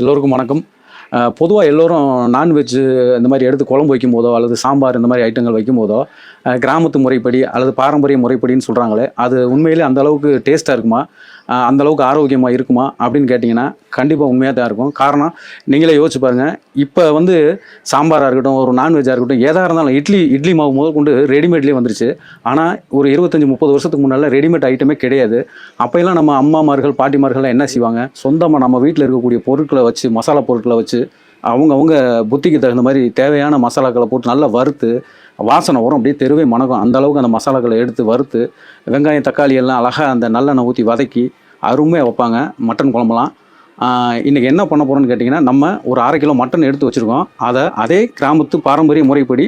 எல்லோருக்கும் வணக்கம். பொதுவாக எல்லோரும் நான்வெஜ் இந்த மாதிரி எடுத்து குழம்பு வைக்கும் போதோ அல்லது சாம்பார் இந்த மாதிரி ஐட்டங்கள் வைக்கும் போதோ கிராமத்து முறைப்படி அல்லது பாரம்பரிய முறைப்படின்னு சொல்கிறாங்களே அது உண்மையிலே அந்த அளவுக்கு டேஸ்ட்டாக இருக்குமா? அந்தளவுக்கு ஆரோக்கியமாக இருக்குமா அப்படின்னு கேட்டிங்கன்னா கண்டிப்பாக உண்மையாக தான் இருக்கும். காரணம் நீங்களே யோசிச்சு பாருங்கள் இப்போ வந்து சாம்பாராக இருக்கட்டும் ஒரு நான்வெஜ்ஜாக இருக்கட்டும் எதாக இருந்தாலும் இட்லி இட்லி மாவு முதல் கொண்டு ரெடிமேட்லேயே வந்துருச்சு. ஆனால் ஒரு இருபத்தஞ்சி முப்பது வருஷத்துக்கு முன்னால் ரெடிமேட் ஐட்டமே கிடையாது. அப்போல்லாம் நம்ம அம்மாமார்கள் பாட்டிமார்கள்லாம் என்ன செய்வாங்க? சொந்தமாக நம்ம வீட்டில் இருக்கக்கூடிய பொருட்களை வச்சு மசாலா பொருட்களை வச்சு அவங்கவுங்க புத்திக்கு தகுந்த மாதிரி தேவையான மசாலாக்களை போட்டு நல்லா வறுத்து வாசனை வரும். அப்படியே தெருவே மணக்கும். அந்தளவுக்கு அந்த மசாலாக்களை எடுத்து வறுத்து வெங்காயம் தக்காளி எல்லாம் அழகாக அந்த நல்லெண்ணெய் ஊற்றி வதக்கி அருமையாக வைப்பாங்க. மட்டன் குழம்புலாம். இன்றைக்கி என்ன பண்ண போகிறோம்னு கேட்டிங்கன்னா நம்ம ஒரு அரை கிலோ மட்டன் எடுத்து வச்சுருக்கோம். அதை அதே கிராமத்து பாரம்பரிய முறைப்படி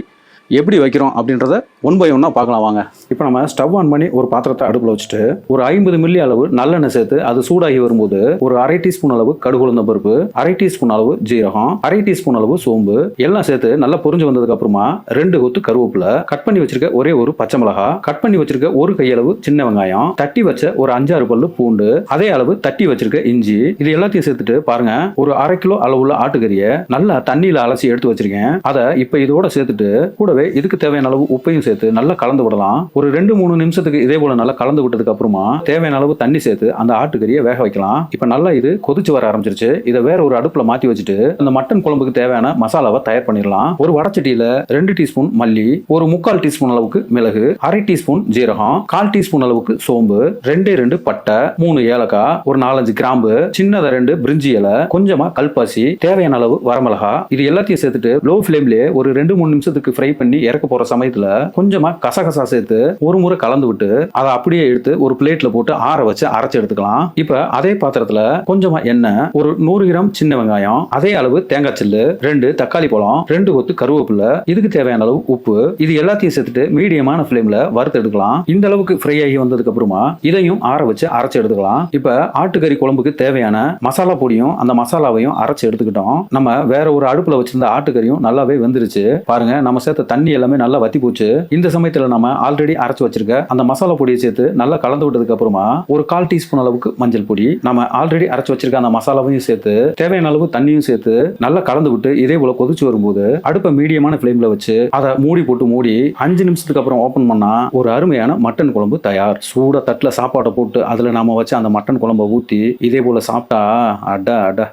எப்படி வைக்கிறோம் அப்படின்றத ஒன் பை ஒன்னாக பார்க்கலாம் வாங்க. இப்போ நம்ம ஸ்டவ் ஆன் பண்ணி ஒரு பாத்திரத்தை அடுப்பில் வச்சுட்டு ஒரு ஐம்பது மில்லி அளவு நல்லெண்ணெய் சேர்த்து அது சூடாகி வரும்போது ஒரு அரை டீஸ்பூன் அளவு கடுகுளுந்த பருப்பு அரை டீஸ்பூன் அளவு ஜீரகம் அரை டீஸ்பூன் அளவு சோம்பு எல்லாம் சேர்த்து நல்லா பொரிஞ்சு வந்ததுக்கு அப்புறமா ரெண்டு கொத்து கருவேப்பில கட் பண்ணி வச்சிருக்க ஒரே ஒரு பச்சை மிளகா கட் பண்ணி வச்சிருக்க ஒரு கையளவு சின்ன வெங்காயம் தட்டி வச்ச ஒரு அஞ்சாறு பல்லு பூண்டு அதே அளவு தட்டி வச்சிருக்க இஞ்சி. இது எல்லாத்தையும் சேர்த்துட்டு பாருங்க ஒரு அரை கிலோ அளவுள்ள ஆட்டுக்கறியை நல்லா தண்ணியில அலசி எடுத்து வச்சிருக்கேன். அதை இப்போ இதோட சேர்த்துட்டு கூடவே இதுக்கு தேவையான அளவு உப்பையும் சேர்த்து நல்லா கலந்து விடலாம். ஒரு ரெண்டு மூணு நிமிஷத்துக்கு இதே போல நல்லா கலந்து விட்டதுக்கு அப்புறமா தேவையான அளவு தண்ணி சேர்த்து அந்த ஆட்டுக்கறியை வேக வைக்கலாம். இப்போ நல்லா இது கொதிச்சு வர ஆரம்பிச்சிருச்சு. இதை வேற ஒரு அடுப்புல மாத்தி வச்சுட்டு அந்த மட்டன் குழம்புக்கு தேவையான மசாலாவை தயார் பண்ணிடலாம். ஒரு வடச்சட்டியில ரெண்டு டீஸ்பூன் மல்லி ஒரு முக்கால் டீஸ்பூன் அளவுக்கு மிளகு அரை டீஸ்பூன் ஜீரகம் கால் டீஸ்பூன் அளவுக்கு சோம்பு ரெண்டே ரெண்டு பட்டை மூணு ஏலக்காய் ஒரு நாலஞ்சு கிராம்பு சின்னதா ரெண்டு பிரிஞ்சி இலை கொஞ்சமா கல்பாசி தேவையான அளவு வரமிளகா இது எல்லாத்தையும் சேர்த்துட்டு லோ ஃபிளேம்லயே ஒரு ரெண்டு மூணு நிமிஷத்துக்கு ஃப்ரை பண்ணி இறக்க போற சமயத்துல கொஞ்சமா கசகசா சேர்த்து ஒரு முறை கலந்து விட்டு அதை அப்படியே எடுத்து ஒரு பிளேட்ல போட்டு ஆற வச்சு அரைச்சு எடுத்துக்கலாம். இப்ப அதே பாத்திரத்துல கொஞ்சமா எண்ணெய் ஒரு நூறு கிராம் சின்ன வெங்காயம் அதே அளவு தேங்காய் சில்லு ரெண்டு தக்காளி பழம் ரெண்டு கொத்து கருவேப்பிலை இதுக்கு தேவையான அளவு உப்பு இது எல்லாத்தையும் சேர்த்துட்டு மீடியமான ஃப்ளேம்ல வறுத்து எடுக்கலாம். இந்த அளவுக்கு ஃப்ரை ஆகி வந்ததுக்கு அப்புறமா இதையும் ஆற வச்சு அரைச்சு எடுத்துக்கலாம். இப்ப ஆட்டுக்கறி குழம்புக்கு தேவையான மசாலா பொடியும் அந்த மசாலாவையும் அரைச்சு எடுத்துக்கிட்டோம். நம்ம வேற ஒரு அடுப்புல வச்சிருந்த ஆட்டுக்கறியும் நல்லாவே வெந்துருச்சு. பாருங்க நம்ம சேர்த்த தண்ணி தண்ணி எல்லாமே நல்லா வத்தி போச்சு. இந்த சமயத்துல நம்ம ஆல்ரெடி அரைச்சு வச்சிருக்க அந்த மசாலா பொடியை சேர்த்து நல்லா கலந்து விட்டதுக்கு அப்புறமா ஒரு கால் டீஸ்பூன் அளவுக்கு மஞ்சள் பொடி நம்ம ஆல்ரெடி அரைச்சு வச்சிருக்க அந்த மசாலாவையும் சேர்த்து தேவையான அளவு தண்ணியும் சேர்த்து நல்லா கலந்து விட்டு இதே போல கொதிச்சு வரும்போது அடுப்பை மீடியமான ஃப்ளேம்ல வச்சு அதை மூடி போட்டு மூடி அஞ்சு நிமிஷத்துக்கு அப்புறம் ஓபன் பண்ணா ஒரு அருமையான மட்டன் குழம்பு தயார். சூட தட்டுல சாப்பாட்டை போட்டு அதுல நாம வச்சு அந்த மட்டன் குழம்பை ஊத்தி இதே போல சாப்பிட்டா அட அட.